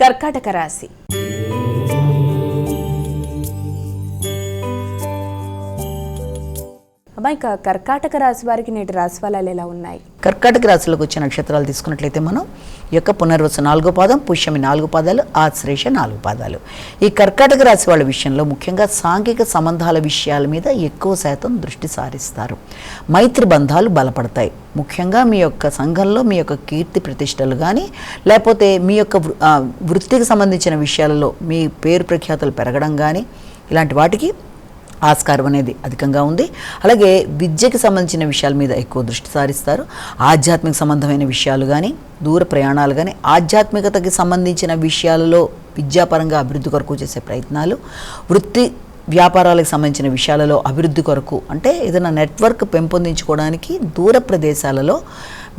కర్కాటక రాశి. అమ్మాయి కర్కాటక రాశి వారికి నేటి రాశి ఫలాలు ఎలా ఉన్నాయి? కర్కాటక రాశిలోకి వచ్చే నక్షత్రాలు తీసుకున్నట్లయితే మనం యొక్క పునర్వసు నాలుగో పాదం పుష్యమి నాలుగు పాదాలు ఆశ్రేష నాలుగు పాదాలు. ఈ కర్కాటక రాశి వాళ్ళ విషయంలో ముఖ్యంగా సాంఘిక సంబంధాల విషయాల మీద ఎక్కువ శాతం దృష్టి సారిస్తారు. మైత్రి బంధాలు బలపడతాయి. ముఖ్యంగా మీ యొక్క సంఘంలో మీ యొక్క కీర్తి ప్రతిష్టలు కానీ లేకపోతే మీ యొక్క వృ- వృత్తికి సంబంధించిన విషయాలలో మీ పేరు ప్రఖ్యాతలు పెరగడం కానీ ఇలాంటి వాటికి ఆస్కారం అనేది అధికంగా ఉంది. అలాగే విద్యకి సంబంధించిన విషయాల మీద ఎక్కువ దృష్టి సారిస్తారు. ఆధ్యాత్మిక సంబంధమైన విషయాలు కానీ దూర ప్రయాణాలు కానీ ఆధ్యాత్మికతకి సంబంధించిన విషయాలలో విద్యాపరంగా అభివృద్ధి కొరకు చేసే ప్రయత్నాలు వృత్తి వ్యాపారాలకు సంబంధించిన విషయాలలో అభివృద్ధి కొరకు అంటే ఏదైనా నెట్వర్క్ పెంపొందించుకోవడానికి దూర ప్రదేశాలలో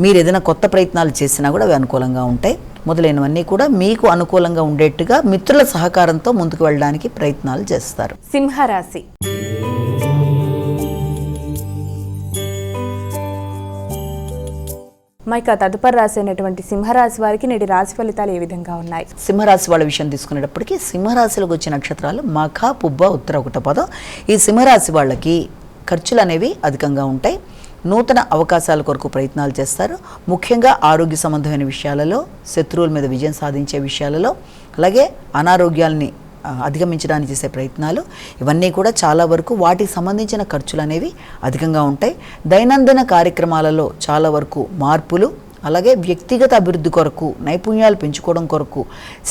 మీరు ఏదైనా కొత్త ప్రయత్నాలు చేసినా కూడా అవి అనుకూలంగా ఉంటాయి. మొదలైనవన్నీ కూడా మీకు అనుకూలంగా ఉండేట్టుగా మిత్రుల సహకారంతో ముందుకు వెళ్ళడానికి ప్రయత్నాలు చేస్తారు. సింహరాశి. ఇక తదుపరి రాసేటువంటి సింహరాశి వారికి నేటి రాశి ఫలితాలు ఏ విధంగా ఉన్నాయి? సింహరాశి వాళ్ళ విషయం తీసుకునేటప్పటికీ సింహరాశిలోకి వచ్చే నక్షత్రాలు మఖ పుబ్బ ఉత్తర ఒకట పదం. ఈ సింహరాశి వాళ్ళకి ఖర్చులు అనేవి అధికంగా ఉంటాయి. నూతన అవకాశాల కొరకు ప్రయత్నాలు చేస్తారు. ముఖ్యంగా ఆరోగ్య సంబంధమైన విషయాలలో శత్రువుల మీద విజయం సాధించే విషయాలలో అలాగే అనారోగ్యాల్ని అధిగమించడానికి చేసే ప్రయత్నాలు ఇవన్నీ కూడా చాలా వరకు వాటికి సంబంధించిన ఖర్చులు అనేవి అధికంగా ఉంటాయి. దైనందిన కార్యక్రమాలలో చాలా వరకు మార్పులు అలాగే వ్యక్తిగత అభివృద్ధి కొరకు నైపుణ్యాలు పెంచుకోవడం కొరకు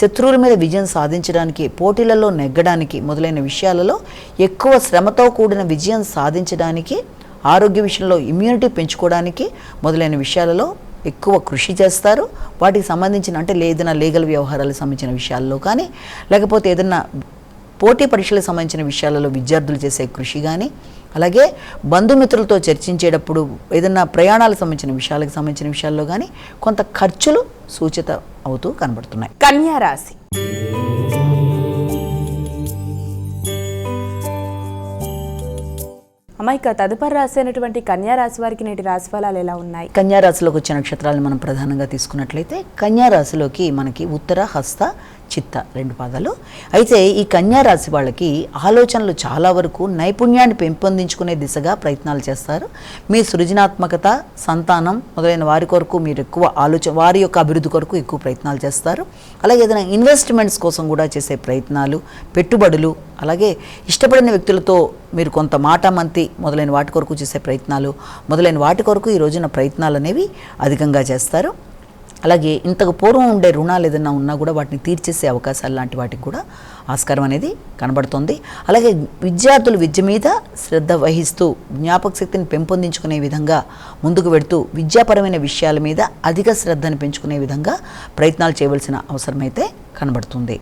శత్రువుల మీద విజయం సాధించడానికి పోటీలలో నెగ్గడానికి మొదలైన విషయాలలో ఎక్కువ శ్రమతో కూడిన విజయం సాధించడానికి ఆరోగ్య విషయంలో ఇమ్యూనిటీ పెంచుకోవడానికి మొదలైన విషయాలలో ఎక్కువ కృషి చేస్తారు. వాటికి సంబంధించిన అంటే ఏదైనా లీగల్ వ్యవహారాలకు సంబంధించిన విషయాల్లో కానీ లేకపోతే ఏదైనా పోటీ పరీక్షలకు సంబంధించిన విషయాలలో విద్యార్థులు చేసే కృషి కానీ అలాగే బంధుమిత్రులతో చర్చించేటప్పుడు ఏదైనా ప్రయాణాలకు సంబంధించిన విషయాలకు సంబంధించిన విషయాల్లో కానీ కొంత ఖర్చులు సూచిత అవుతూ కనబడుతున్నాయి. కన్యా రాశి. అమ్మాయి ఇక తదుపరి రాశి అయినటువంటి కన్యా రాశి వారికి నేటి రాశి ఫలాలు ఎలా ఉన్నాయి? కన్యా రాశిలోకి వచ్చే నక్షత్రాలను మనం ప్రధానంగా తీసుకున్నట్లయితే కన్యా రాశిలోకి మనకి ఉత్తర హస్త చిత్త రెండు పాదాలు. అయితే ఈ కన్యా రాశి వాళ్ళకి ఆలోచనలు చాలా వరకు నైపుణ్యాన్ని పెంపొందించుకునే దిశగా ప్రయత్నాలు చేస్తారు. మీ సృజనాత్మకత సంతానం మొదలైన వారి కొరకు మీరు ఎక్కువ ఆలోచన వారి యొక్క అభివృద్ధి కొరకు ఎక్కువ ప్రయత్నాలు చేస్తారు. అలాగే ఏదైనా ఇన్వెస్ట్మెంట్స్ కోసం కూడా చేసే ప్రయత్నాలు పెట్టుబడులు అలాగే ఇష్టపడిన వ్యక్తులతో మీరు కొంత మాట మంతి మొదలైన వాటి కొరకు చేసే ప్రయత్నాలు మొదలైన వాటి కొరకు ఈ రోజున ప్రయత్నాలు అనేవి అధికంగా చేస్తారు. అలాగే ఇంతకు పూర్వం ఉండే రుణాలు ఏదైనా ఉన్నా కూడా వాటిని తీర్చేసే అవకాశాలు లాంటి వాటికి కూడా ఆస్కారం అనేది కనబడుతుంది. అలాగే విద్యార్థులు విద్య మీద శ్రద్ధ వహిస్తూ జ్ఞాపక శక్తిని పెంపొందించుకునే విధంగా ముందుకు వెడుతూ విద్యాపరమైన విషయాల మీద అధిక శ్రద్ధను పెంచుకునే విధంగా ప్రయత్నాలు చేయవలసిన అవసరమైతే కనబడుతుంది.